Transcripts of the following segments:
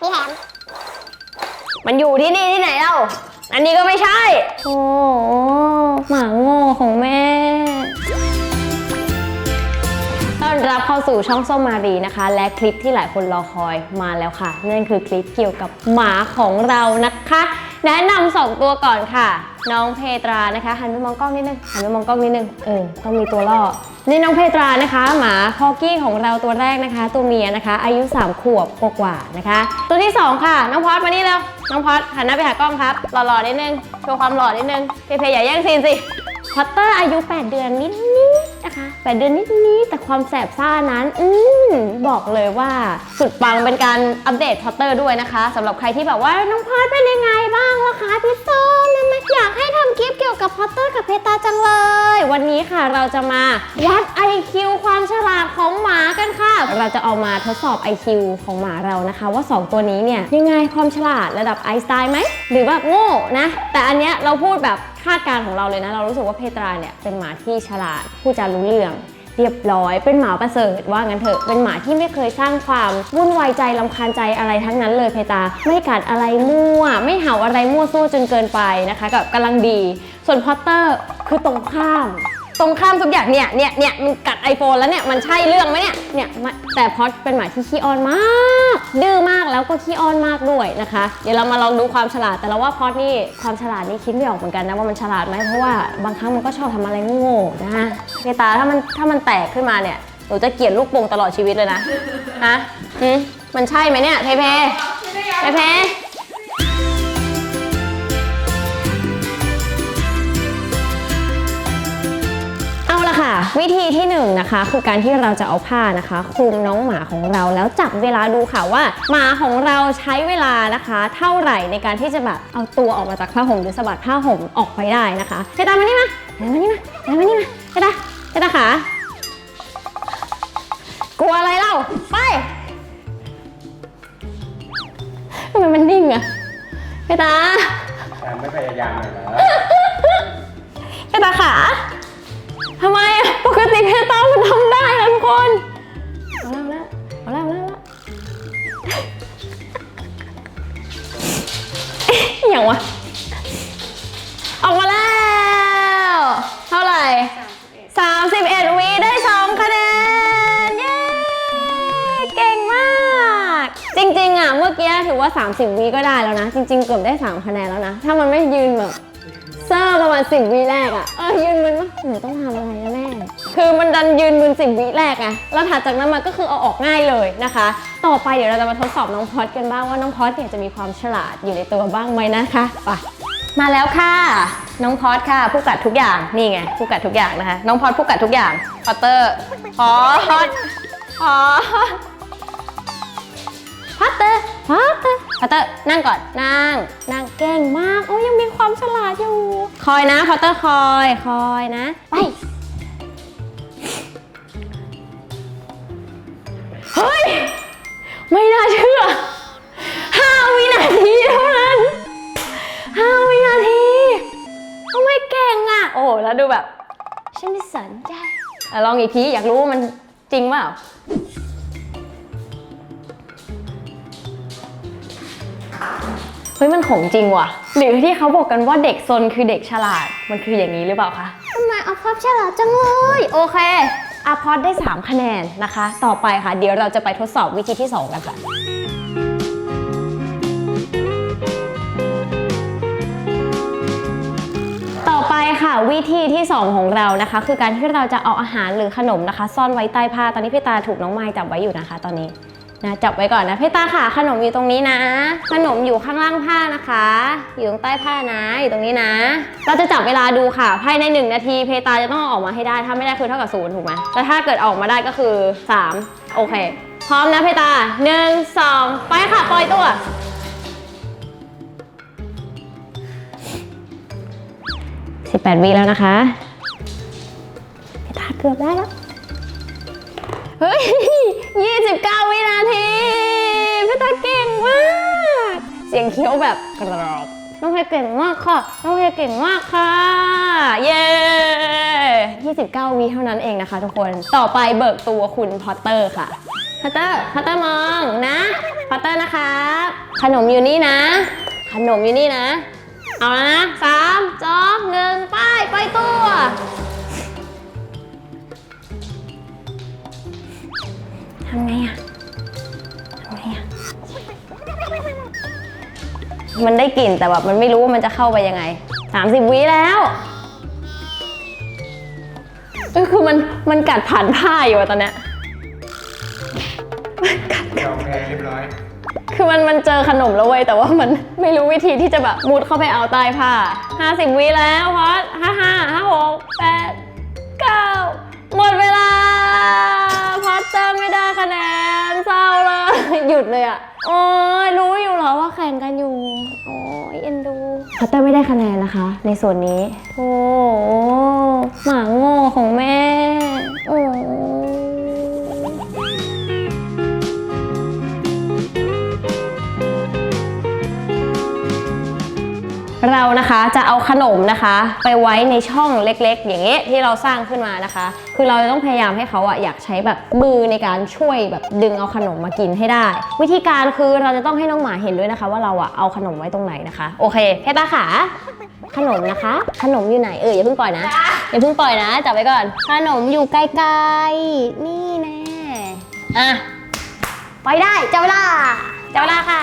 พี่แฮมมันอยู่ที่นี่ที่ไหนเล่า อันนี้ก็ไม่ใช่ โอ้หมาโง่ของแม่ ต้อนรับเข้าสู่ช่องส้มมารีนะคะ และคลิปที่หลายคนรอคอยมาแล้วค่ะ นั่นคือคลิปเกี่ยวกับหมาของเรานะคะ แนะนำสองตัวก่อนค่ะ น้องเพตรานะคะหันไปมองกล้องนิดนึงหันไปมองกล้องนิดนึงเออต้องมีตัวล่อนี่น้องเพตรานะคะ หมาคอกี้ของเราตัวแรกนะคะ ตัวเมียนะคะ อายุ 3 ขวบกว่าๆนะคะ ตัวที่ 2 ค่ะ น้องพอดมานี่เร็วน้องพอดหันหน้าไปหากล้องครับหล่อๆนิดนึงโชว์ความหล่อนิดนึงเพเพอย่าแย่งซีนสิพอตเตอร์อายุ 8 เดือนนิดๆนะคะ8เดือนนิดๆแต่ความแสบซ่านั้นอืมบอกเลยว่าสุดปังเป็นการอัปเดตพอตเตอร์ด้วยนะคะสำหรับใครที่แบบว่าน้องพอดเป็นยังไงบ้างล่ะคะพี่ส้มมันไม่ อยากให้ทำคลิปเกี่ยวกับพอตเตอร์กับเพตาจังเลย วันนี้ค่ะเราจะมาวัด IQ ความฉลาดของหมากันค่ะ เราจะเอามาทดสอบ IQ ของหมาเรานะคะ ว่า 2 ตัวนี้เนี่ยยังไงความฉลาดระดับไอสไตน์ไหม หรือแบบโง่นะ แต่อันเนี้ยเราพูดแบบคาดการณ์ของเราเลยนะ เรารู้สึกว่าเพตราเนี่ยเป็นหมาที่ฉลาดพูดจารู้เรื่อง เรียบร้อย เป็นหมาประเสริฐว่างั้นเถอะ เป็นหมาที่ไม่เคยสร้างความวุ่นวายใจลำคาญใจอะไรทั้งนั้นเลยเพตา ไม่กัดอะไรมั่ว ไม่เห่าอะไรมั่วซั่วจนเกินไปนะคะ กับกำลังดี ส่วนพอตเตอร์คือตรงข้าม ตรงข้ามทุกอย่างเนี่ยเนี่ยเนี่ยมันกัด iPhone แล้วเนี่ยมันใช่เรื่องไหมเนี่ยเนี่ยแต่พอดเป็นหมาที่ขี้อ้อนมาก ดื้อมากแล้วก็ขี้อ้อนมากด้วยนะคะ เดี๋ยวเรามาลองดูความฉลาดแต่เราว่าพอดนี่ความฉลาดนี่คิดไม่ออกเหมือนกันนะว่ามันฉลาดไหมเพราะว่าบางครั้งมันก็ชอบทำอะไรโง่ๆนะเนตาถ้ามันถ้ามันแตกขึ้นมาเนี่ยหนูจะเกลียดลูกโป่งตลอดชีวิตเลยนะฮะหืมมันใช่ไหมเนี่ยเพเพเพเพ วิธีที่1นงนะคะ คือการที่เราจะเอาผ้านะคะคลุมน้องหมาของเราแล้วจับเวลาดูค่ะว่า หมาของเราใช้เวลานะคะ เท่าไหร่ในการที่จะแบบเอาตัวออกมาจากผ้าห่มหรือสะบัดผ้าห่มออกไปได้นะคะเฮตามานี่มาเฮตามานี่มาเฮตามานี่มาเฮตาเฮตาขากลัวอะไรเล่าไปทำไมมันนิ่งอะเฮตาแต่ไม่พยายามเลยนะเฮตาขา ทำไมอะปกติเพตามันทำได้นะทุกคน เอาแล้วเอาแล้วเอาแล้วเอาแล้วเอ๊ะอย่างวะ ออกมาแล้ว เท่าไหร่ 31วีได้ 2 คะแนน เย้ เก่งมาก จริงๆอะ เมื่อกี้ถือว่า 30วีก็ได้แล้วนะ จริง ๆ เกือบได้ 3 คะแนนแล้วนะ ถ้ามันไม่ยืนแบบเซอร์ประมาณสิบวิแรกอะ ยืนมึนว่าหนูต้องทำอะไรนะแม่ คือมันดันยืนมึนสิบวิแรกอะแล้วถัดจากนั้นมาก็คือเอาออกง่ายเลยนะคะ ต่อไปเดี๋ยวเราจะมาทดสอบน้องพอดกันบ้างว่าน้องพอดเนี่ยจะมีความฉลาดอยู่ในตัวบ้างไหมนะคะไปมาแล้วค่ะ น้องพอดค่ะ ผู้กัดทุกอย่างนี่ไงผู้กัดทุกอย่างนะคะ น้องพอดผู้กัดทุกอย่างพอตเตอร์พอดพอดพัตเตอร์พัตเตอร์ พัตเตอร์นั่งก่อน นั่ง นั่งเก่งมาก โอ้ยังมีความฉลาดอยู่ คอยนะพัตเตอร์คอย คอยนะ ไป เฮ้ย ไม่น่าเชื่อห้าวินาทีเท่านั้นห้าวินาทีทำไมเก่งอะ โอ้ แล้วดูแบบ ฉันไม่สนใจลองอีกที อยากรู้ว่ามันจริงเปล่า เฮ้ยมันของจริงว่ะ หรือที่เขาบอกกันว่าเด็กซนคือเด็กฉลาด มันคืออย่างนี้หรือเปล่าคะทำไมเอาความฉลาดจังเลย โอเคอาพอดได้ 3 คะแนนนะคะ ต่อไปค่ะ เดี๋ยวเราจะไปทดสอบวิธีที่ 2 กันค่ะต่อไปค่ะวิธีที่ 2 ของเรานะคะ คือการที่เราจะเอาอาหารหรือขนมนะคะ ซ่อนไว้ใต้ผ้าตอนนี้พี่ตาถูกน้องไม้จับไว้อยู่นะคะ ตอนนี้ นะจับไว้ก่อนนะพี่ตาค่ะขนมอยู่ตรงนี้นะ ขนมอยู่ข้างล่างผ้านะคะ อยู่ตรงใต้ผ้านะอยู่ตรงนี้นะ เราจะจับเวลาดูค่ะ ภายใน 1 นาทีเพตาจะต้องออกมาให้ได้ถ้าไม่ได้คือเท่ากับศูนย์ถูกไหมแต่ถ้าเกิดออกมาได้ก็คือ 3 โอเค พร้อมนะเพตา 1 2 ไปค่ะปล่อยตัว18วิแล้วนะคะเพตาเกือบได้แล้วเฮ้ย 29 วินาทีพี่ตาเก่งมาก เสียงเคี้ยวแบบกรอบน้องเพเก่งมากค่ะ น้องเพเก่งมากค่ะ เย้ 29 วิเท่านั้นเองนะคะทุกคน ต่อไปเบิกตัวคุณพอตเตอร์ค่ะพัตเตอร์พัตเตอร์มองนะพัตเตอร์นะครับขนมอยู่นี่นะ ขนมอยู่นี่นะ เอาแล้วนะสามสองหนึ่งไป ไปตัวำไงอะทำไงอะมันได้กลิ่นแต่แบบมันไม่รู้ว่ามันจะเข้าไปยังไง 30วิแล้วเออคือมันมันกัดผ่านผ้าอยู่อะตอนเนี้ยโอเคเรียบร้อย คือมันมันเจอขนมแล้วเว้ยแต่ว่ามันไม่รู้วิธีที่จะแบบมุดเข้าไปเอาใต้ผ้า 50 วิแล้วพอดห้าห้าห้าหกแปดเก้าหมดเวลา พอดเตอร์ไม่ได้คะแนนเศร้าเลย หยุดเลยอะโอ้ยรู้อยู่เหรอว่าแข่งกันอยู่ โอ้ยเอ็นดูพอดเตอร์ไม่ได้คะแนนนะคะ ในส่วนนี้ โอ้หมาโง่ของแม่ เรานะคะจะเอาขนมนะคะ ไปไว้ในช่องเล็กๆ อย่างเงี้ยที่เราสร้างขึ้นมานะคะ คือเราจะต้องพยายามให้เขาอะอยากใช้แบบมือในการช่วยแบบดึงเอาขนมมากินให้ได้ วิธีการคือเราจะต้องให้น้องหมาเห็นด้วยนะคะ ว่าเราอะเอาขนมไว้ตรงไหนนะคะ โอเคเพตาขาขนมนะคะ ขนมอยู่ไหนเอออย่าเพิ่งปล่อยนะอย่าเพิ่งปล่อยนะจับไว้ก่อน ขนมอยู่ไกลๆนี่แน่อะไปได้จับเวลาจับเวลาค่ะ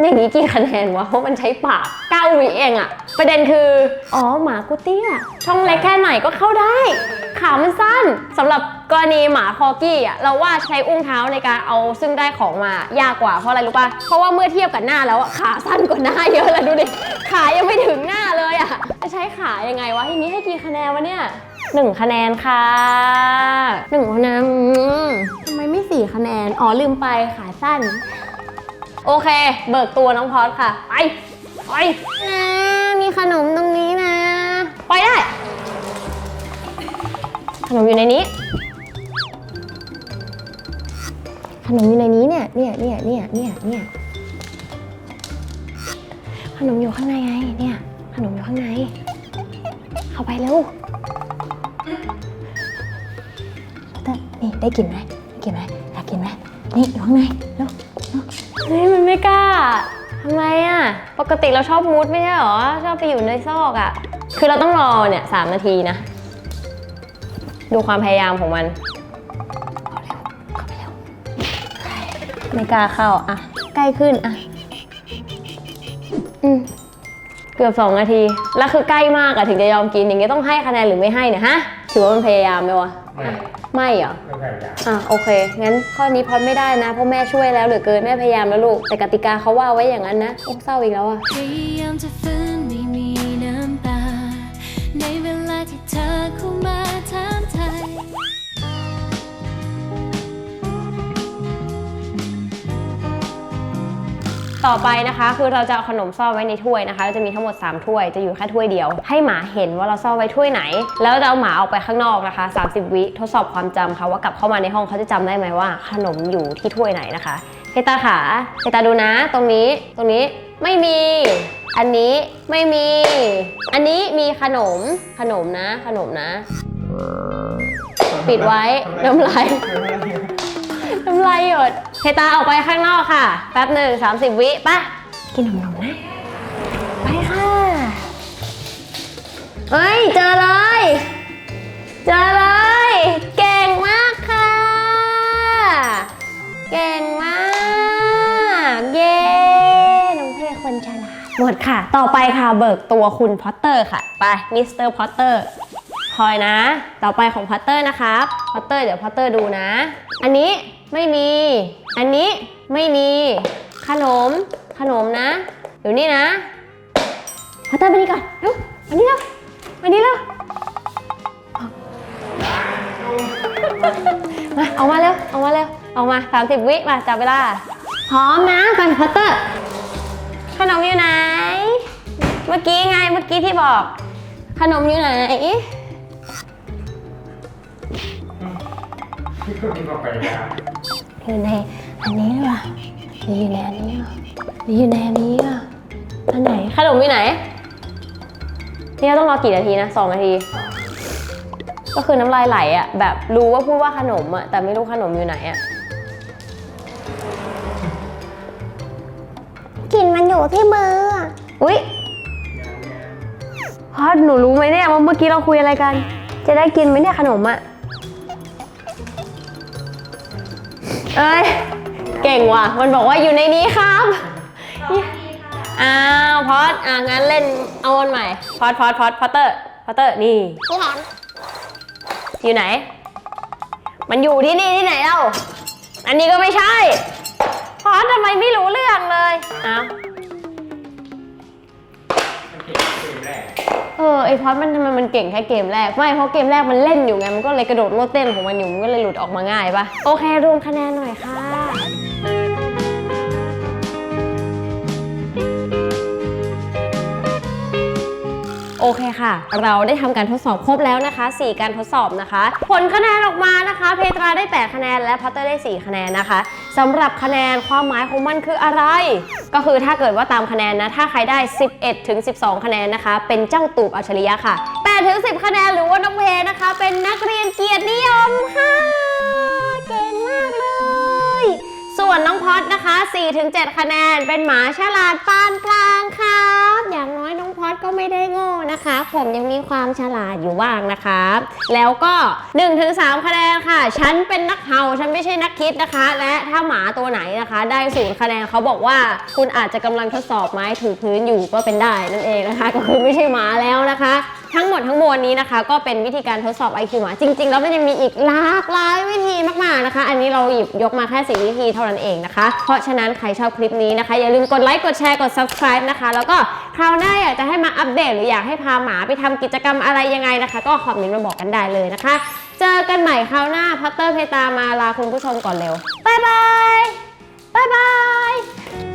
อย่างนี้กี่คะแนนวะเพราะมันใช้ปากเก้าวิเองอะประเด็นคือ อ๋อ หมากูเตี้ย ช่องเล็กแค่ไหนก็เข้าได้ ขามันสั้นสำหรับกรณีหมาคอกี้อะเราว่าใช้อุ้งเท้าในการเอาซึ่งได้ของมายากกว่าเพราะอะไรรู้ปะเพราะว่าเมื่อเทียบกับหน้าแล้วอะขาสั้นกว่าหน้าเยอะเลยดูดิขายังไม่ถึงหน้าเลยอะจะใช้ขายังไงวะอย่างนี้ให้กี่คะแนนวะเนี่ยหนึ่งคะแนนค่ะหนึ่งคะแนนทำไมไม่สี่คะแนนอ๋อลืมไปขาสั้น โอเค เบิกตัวน้องพอดค่ะ ไป ไป นะมีขนมตรงนี้นะ ไปได้ ขนมอยู่ในนี้ ขนมอยู่ในนี้เนี่ย เนี่ย เนี่ย เนี่ย เนี่ย เนี่ย ขนมอยู่ข้างในไง เนี่ย ขนมอยู่ข้างใน เข้าไปเร็วเต้ยนี่ได้กลิ่นไหมได้กลิ่นไหมอยากกินไหมนี่อยู่ข้างในเร็ว เฮ้ยมันไม่กล้าทำไมอะ ปกติเราชอบมูดไม่ใช่หรอ ชอบไปอยู่ในซอกอะ คือเราต้องรอเนี่ยสามนาทีนะ ดูความพยายามของมันไปเร็วไม่กล้าเข้าอะ ใกล้ขึ้นอะ อืมเกือบสองนาที แล้วคือใกล้มากอะถึงจะยอมกินอย่างเงี้ยต้องให้คะแนนหรือไม่ให้เนี่ยฮะ ถือว่ามันพยายามไหมวะ ไม่ไม่เหรอ ไม่พยายามอะโอเค งั้นข้อนี้พอดไม่ได้นะ เพราะแม่ช่วยแล้วเหลือเกินแม่พยายามแล้วลูก แต่กติกาเขาว่าไว้อย่างนั้นนะโอ้เศร้าอีกแล้วอะ พยายามจะฝืน ต่อไปนะคะคือเราจะเอาขนมซ่อนไว้ในถ้วยนะคะเราจะมีทั้งหมด 3 ถ้วยจะอยู่แค่ถ้วยเดียว ให้หมาเห็นว่าเราซ่อนไว้ถ้วยไหน แล้วจะเอาหมาออกไปข้างนอกนะคะ 30 วิทดสอบความจำค่ะว่ากลับเข้ามาในห้องเขาจะจำได้ไหมว่า ขนมอยู่ที่ถ้วยไหนนะคะเพตาขาเพตาดูนะ ตรงนี้ตรงนี้ไม่มี อันนี้ไม่มี อันนี้มีขนมขนมนะ ขนมนะ ปิดไว้น้ำลายน้ำลายหยด เพตาออกไปข้างนอกค่ะ แป๊บหนึ่งสามสิบวิปะกินนมนมนะ ไปค่ะเฮ้ย เจอเลย เจอเลย เก่งมากค่ะ เก่งมาก เย้น้องเพคนฉลาด หมดค่ะ ต่อไปค่ะเบิกตัวคุณพอตเตอร์ค่ะ ไป มิสเตอร์พอตเตอร์คอยนะ ต่อไปของพอตเตอร์นะครับ พอตเตอร์เดี๋ยวพอตเตอร์ดูนะ อันนี้ ไม่มี อันนี้ไม่มี ขนม ขนมนะอยู่นี่นะพอตเตอร์มานี่ก่อนเร็วมานี่เร็วมานี่เร็วมาออกมาเร็วออกมาเร็วออกมา30วิมาจับเวลา พร้อมนะไปพอตเตอร์ ขนมอยู่ไหน เมื่อกี้ไงเมื่อกี้ที่บอก ขนมอยู่ไหน ก็พยายามอยู่ในอันนี้หรือเปล่าหรืออยู่ในอันนี้หรอหรืออยู่ในอันนี้อะอันไหนขนมอยู่ไหนอนี่เราต้องรอกี่นาทีนะสองนาที ก็คือน้ำลายไหลอะแบบรู้ว่าพูดว่าขนมอะแต่ไม่รู้ขนมอยู่ไหนอะกลิ่นมันอยู่ที่มืออะอุ๊ยพอดหนูรู้ไหมเนี่ยว่าเมื่อกี้เราคุยอะไรกัน จะได้กินไหมเนี่ยขนมอะ เอ้ย เก่งว่ะ มันบอกว่าอยู่ในนี้ครับ อ้าวพอดอะงั้นเล่นเอาวันใหม่ พอดพอดพอดพอตเตอร์ พอตเตอร์ นี่ พี่แถมอยู่ไหน มันอยู่ที่นี่ที่ไหนเล่า อันนี้ก็ไม่ใช่ พอดทำไมไม่รู้เรื่องเลย อ้าว มันเก่งเกมแรกเออไอพอดมันทำไมมันเก่งแค่เกมแรก ไม่เพราะเกมแรกมันเล่นอยู่ไงมันก็เลยกระโดดโลดเต้นของมันอยู่มันก็เลยหลุดออกมาง่ายปะโอเครวมคะแนนหน่อยค่ะ โอเคค่ะ เราได้ทำการทดสอบครบแล้วนะคะ 4 การทดสอบนะคะ ผลคะแนนออกมานะคะ เพตราได้ 8 คะแนนและพัตเตอร์ได้ 4 คะแนนนะคะสำหรับคะแนนความหมายของมันคืออะไร ก็คือถ้าเกิดว่าตามคะแนนนะ ถ้าใครได้ 11 ถึง 12 คะแนนนะคะ เป็นเจ้าตูบอัจฉริยะค่ะ8ถึง10 คะแนนหรือว่าน้องเพนะคะ เป็นนักเรียนเกียรตินิยมค่ะ ส่วนน้องพอดนะคะ4-7 คะแนน เป็นหมาฉลาดปานกลางครับ อย่างน้อยน้องพอดก็ไม่ได้โง่นะคะ ผมยังมีความฉลาดอยู่บ้างนะครับ แล้วก็ 1-3 คะแนนค่ะ ฉันเป็นนักเห่า ฉันไม่ใช่นักคิดนะคะ และถ้าหมาตัวไหนนะคะ ได้ศูนย์คะแนนเขาบอกว่า คุณอาจจะกำลังทดสอบไม้ถูพื้นอยู่ก็เป็นได้นั่นเองนะคะ ก็คือไม่ใช่หมาแล้วนะคะ ทั้งหมดทั้งมวลนี้นะคะ ก็เป็นวิธีการทดสอบ IQ หมาจริง ๆ แล้วมันยังมีอีกหลากหลายวิธีมากๆนะคะ อันนี้เราหยิบยกมาแค่สี่วิธีเท่านั้นเองนะคะ เพราะฉะนั้นใครชอบคลิปนี้นะคะ อย่าลืมกดไลค์กดแชร์กด subscribe นะคะ แล้วก็คราวหน้าอยากจะให้มาอัปเดต หรืออยากให้พาหมาไปทำกิจกรรมอะไรยังไงนะคะ ก็คอมเมนต์มาบอกกันได้เลยนะคะ เจอกันใหม่คราวหน้าพัตเตอร์เพตามาลาคุณผู้ชมก่อนเร็วบายบายบายบาย